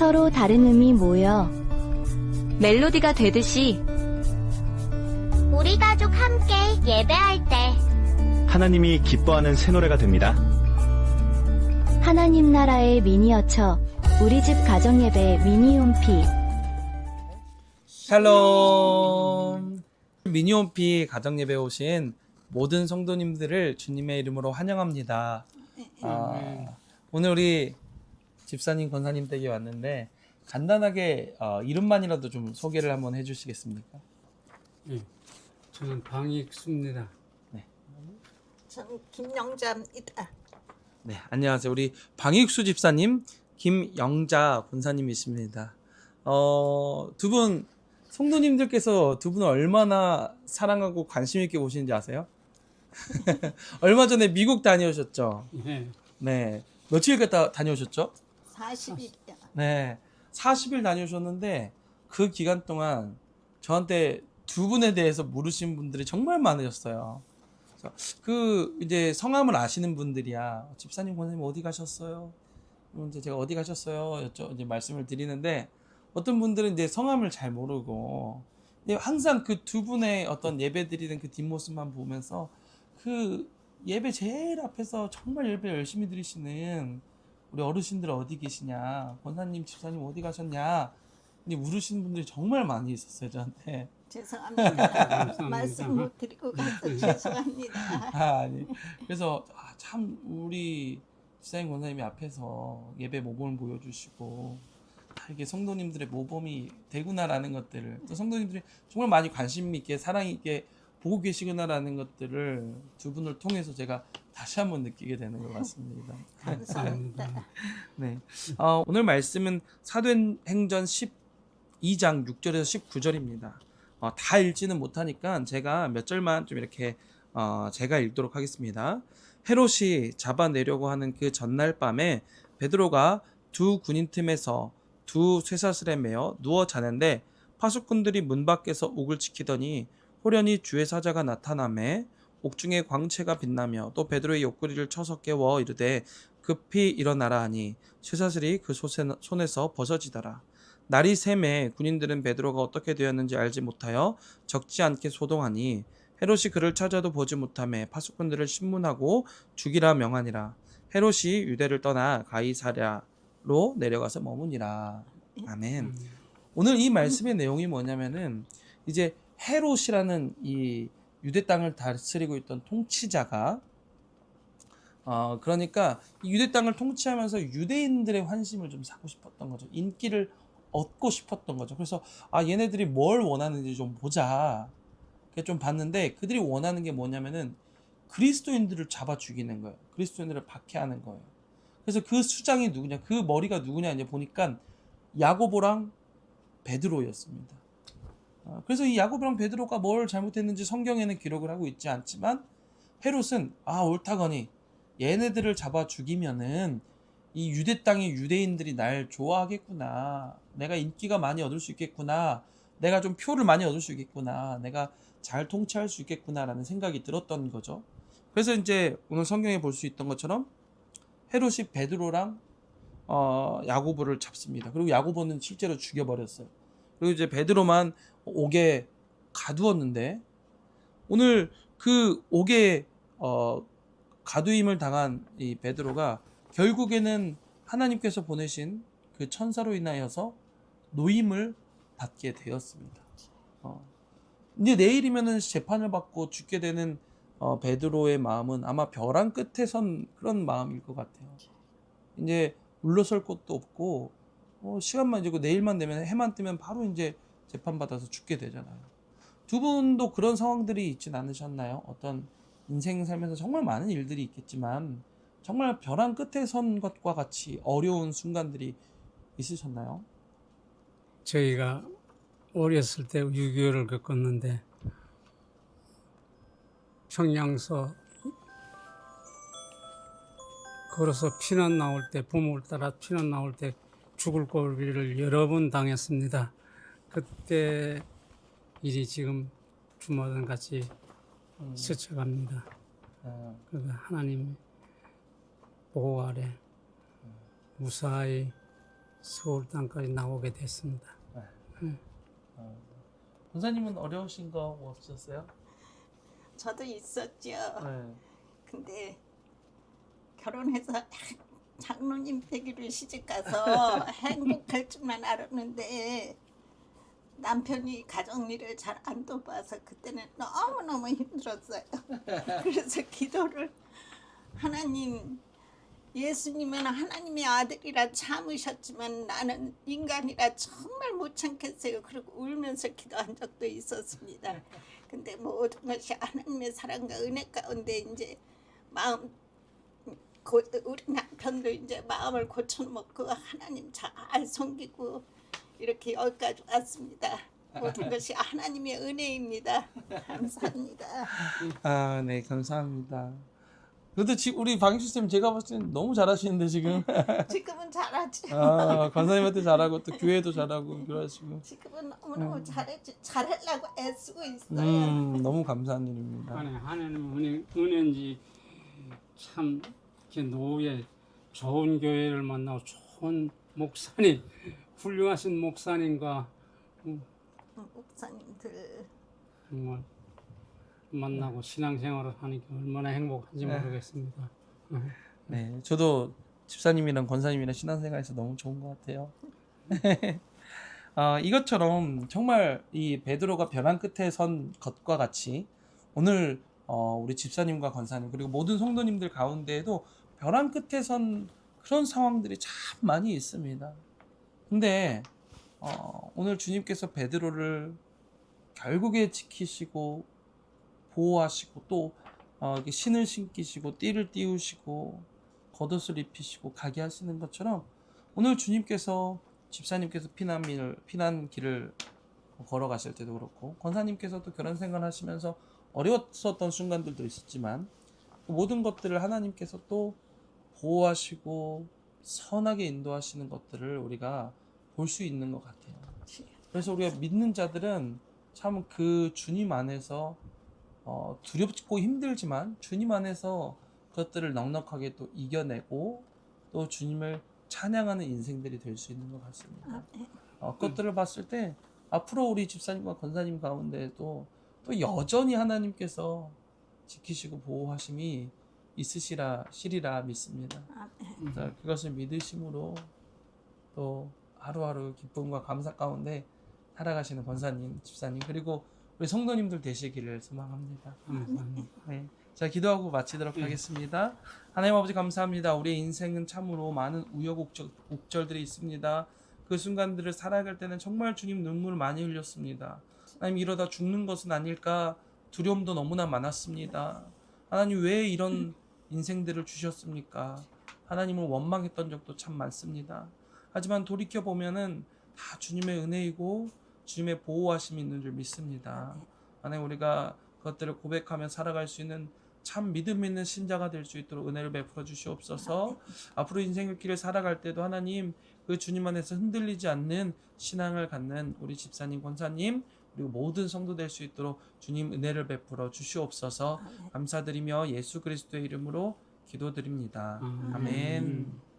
서로 다른 음이 모여 멜로디가 되듯이 우리 가족 함께 예배할 때 하나님이 기뻐하는 새 노래가 됩니다. 하나님 나라의 미니어처 우리 집 가정 예배 미니홈피 샬롬 미니홈피 가정예배 오신 모든 성도님들을 주님의 이름으로 환영합니다. 아, 오늘 우리 집사님 권사님 댁에 왔는데 간단하게 어, 이름만이라도 좀 소개를 한번 해주시겠습니까? 예, 저는 방익수입니다. 저는 김영자입니다. 네, 안녕하세요. 우리 방익수 집사님, 김영자 권사님이십니다. 어, 두 분, 성도님들께서 두 분을 얼마나 사랑하고 관심 있게 보시는지 아세요? 얼마 전에 미국 다녀오셨죠? 예, 네. 며칠 갔다 다녀오셨죠? 40일이야. 네. 40일 다녀오셨는데 그 기간 동안 저한테 두 분에 대해서 물으신 분들이 정말 많으셨어요. 그래서 그 이제 성함을 아시는 분들이야. 집사님, 권사님 어디 가셨어요? 이제 제가 어디 가셨어요? 여쭤 이제 말씀을 드리는데 어떤 분들은 이제 성함을 잘 모르고 항상 그 두 분의 어떤 예배 드리는 그 뒷모습만 보면서 그 예배 제일 앞에서 정말 예배 열심히 드리시는 우리 어르신들 어디 계시냐? 권사님 집사님 어디 가셨냐? 근데 물으시는 분들이 정말 많이 있었어요 저한테. 죄송합니다. 말씀 못 드리고 가서 죄송합니다. 아, 아니. 그래서 아, 참 우리 집사님 권사님이 앞에서 예배 모범을 보여주시고 아, 이게 성도님들의 모범이 되구나라는 것들을 또 성도님들이 정말 많이 관심 있게 사랑 있게 보고 계시구나라는 것들을 두 분을 통해서 제가 다시 한번 느끼게 되는 것 같습니다. 감사합니다. 네. 어, 오늘 말씀은 사도행전 12장 6절에서 19절입니다. 어, 다 읽지는 못하니까 제가 몇 절만 좀 이렇게 어, 제가 읽도록 하겠습니다. 헤롯이 잡아내려고 하는 그 전날 밤에 베드로가 두 군인 틈에서 두 쇠사슬에 매어 누워 자는데 파수꾼들이 문 밖에서 옥을 지키더니 호련히 주의 사자가 나타남에 옥중에 광채가 빛나며 또 베드로의 옆구리를 쳐서 깨워 이르되 급히 일어나라 하니 쇠사슬이 그 손에서 벗어지더라. 날이 샘에 군인들은 베드로가 어떻게 되었는지 알지 못하여 적지 않게 소동하니 헤롯이 그를 찾아도 보지 못함에 파수꾼들을 신문하고 죽이라 명하니라. 헤롯이 유대를 떠나 가이사랴로 내려가서 머무니라. 아멘. 오늘 이 말씀의 내용이 뭐냐면은 이제 헤롯이라는 이 유대 땅을 다스리고 있던 통치자가 어 그러니까 이 유대 땅을 통치하면서 유대인들의 환심을 좀 사고 싶었던 거죠. 인기를 얻고 싶었던 거죠. 그래서 아 얘네들이 뭘 원하는지 좀 보자. 그렇게 좀 봤는데 그들이 원하는 게 뭐냐면은 그리스도인들을 잡아 죽이는 거예요. 그리스도인들을 박해하는 거예요. 그래서 그 수장이 누구냐, 그 머리가 누구냐 이제 보니까 야고보랑 베드로였습니다. 어, 그래서 이 야고보랑 베드로가 뭘 잘못했는지 성경에는 기록을 하고 있지 않지만 헤롯은 아 옳다거니 얘네들을 잡아 죽이면은 이 유대 땅의 유대인들이 날 좋아하겠구나. 내가 인기가 많이 얻을 수 있겠구나. 내가 좀 표를 많이 얻을 수 있겠구나. 내가 잘 통치할 수 있겠구나라는 생각이 들었던 거죠. 그래서 이제 오늘 성경에 볼 수 있던 것처럼 헤롯이 베드로랑 어, 야고보를 잡습니다. 그리고 야고보는 실제로 죽여버렸어요. 그리고 이제 베드로만 옥에 가두었는데 오늘 그 옥에 어, 가두임을 당한 이 베드로가 결국에는 하나님께서 보내신 그 천사로 인하여서 노임을 받게 되었습니다. 어. 이제 내일이면은 재판을 받고 죽게 되는 어, 베드로의 마음은 아마 벼랑 끝에 선 그런 마음일 것 같아요. 이제 물러설 곳도 없고 어, 시간만 이고 내일만 되면 해만 뜨면 바로 이제 재판 받아서 죽게 되잖아요. 두 분도 그런 상황들이 있진 않으셨나요? 어떤 인생 살면서 정말 많은 일들이 있겠지만 정말 벼랑 끝에 선 것과 같이 어려운 순간들이 있으셨나요? 저희가 어렸을 때 6.25를 겪었는데 평양서 걸어서 피난 나올 때 부모를 따라 피난 나올 때 죽을 고비를 여러 번 당했습니다. 그때 일이 지금 주마등 같이 음, 스쳐갑니다. 아, 그러니까 하나님 보호 아래 무사히 서울 땅까지 나오게 됐습니다. 어, 권사님은 어려우신 거뭐 없으셨어요? 저도 있었죠. 네. 근데 결혼해서 장로님 댁으로 시집 가서 행복할 줄만 알았는데 남편이 가정 일을 잘안 돕아서 그때는 너무너무 힘들었어요. 그래서 기도를 하나님 예수님은 하나님의 아들이라 참으셨지만 나는 인간이라 정말 못 참겠어요. 그리고 울면서 기도한 적도 있었습니다. 근데 모든 것이 하나님의 사랑과 은혜 가운데 이제 마음 고, 우리 남편도 이제 마음을 고쳐먹고 하나님 잘 섬기고 이렇게 여기까지 왔습니다. 모든 것이 하나님의 은혜입니다. 감사합니다. 아, 네, 감사합니다. 그래도 지금 우리 박인수 쌤 제가 봤을 때는 너무 잘하시는데 지금 지금은 잘하지. 아, 권사님한테 잘하고 또 교회도 잘하고 그러시고 지금은 너무너무 잘했지. 잘하려고 애쓰고 있어요. 음, 너무 감사한 일입니다. 하나님 은혜, 은혜인지 참 이렇게 노후에 좋은 교회를 만나고 좋은 목사님, 훌륭하신 목사님과 목사님들 정말 만나고 신앙생활을 하니까 얼마나 행복한지 네. 모르겠습니다. 네, 저도 집사님이랑 권사님이랑 신앙생활에서 너무 좋은 것 같아요. 아, 이것처럼 정말 이 베드로가 벼랑 끝에 선 것과 같이 오늘 어, 우리 집사님과 권사님 그리고 모든 성도님들 가운데에도 벼랑 끝에 선 그런 상황들이 참 많이 있습니다. 근데 어, 오늘 주님께서 베드로를 결국에 지키시고 보호하시고 또 어, 신을 신기시고 띠를 띄우시고 겉옷을 입히시고 가게 하시는 것처럼 오늘 주님께서 집사님께서 피난민을 피난길을 걸어가실 때도 그렇고 권사님께서도 결혼 생활 하시면서 어려웠었던 순간들도 있었지만 그 모든 것들을 하나님께서 또 보호하시고 선하게 인도하시는 것들을 우리가 볼 수 있는 것 같아요. 그래서 우리가 믿는 자들은 참 그 주님 안에서 어, 두렵고 힘들지만 주님 안에서 그것들을 넉넉하게 또 이겨내고 또 주님을 찬양하는 인생들이 될 수 있는 것 같습니다. 어, 그것들을 봤을 때 앞으로 우리 집사님과 권사님 가운데에도 또 여전히 하나님께서 지키시고 보호하심이 있으시라 시리라 믿습니다. 그래서 그것을 믿으심으로 또 하루하루 기쁨과 감사 가운데 살아가시는 권사님, 집사님 그리고 우리 성도님들 되시기를 소망합니다. 감사합니다. 네. 자, 기도하고 마치도록 하겠습니다. 하나님 아버지 감사합니다. 우리의 인생은 참으로 많은 우여곡절, 들이 있습니다. 그 순간들을 살아갈 때는 정말 주님 눈물을 많이 흘렸습니다. 하나님 이러다 죽는 것은 아닐까 두려움도 너무나 많았습니다. 하나님 왜 이런 인생들을 주셨습니까? 하나님을 원망했던 적도 참 많습니다. 하지만 돌이켜 보면은 다 주님의 은혜이고 주님의 보호하심이 있는 줄 믿습니다. 하나님 우리가 그것들을 고백하며 살아갈 수 있는 참 믿음 있는 신자가 될 수 있도록 은혜를 베풀어 주시옵소서. 앞으로 인생의 길을 살아갈 때도 하나님 그 주님 안에서 흔들리지 않는 신앙을 갖는 우리 집사님, 권사님 그리고 모든 성도 될 수 있도록 주님 은혜를 베풀어 주시옵소서. 감사드리며 예수 그리스도의 이름으로 기도드립니다. 아멘. 아멘.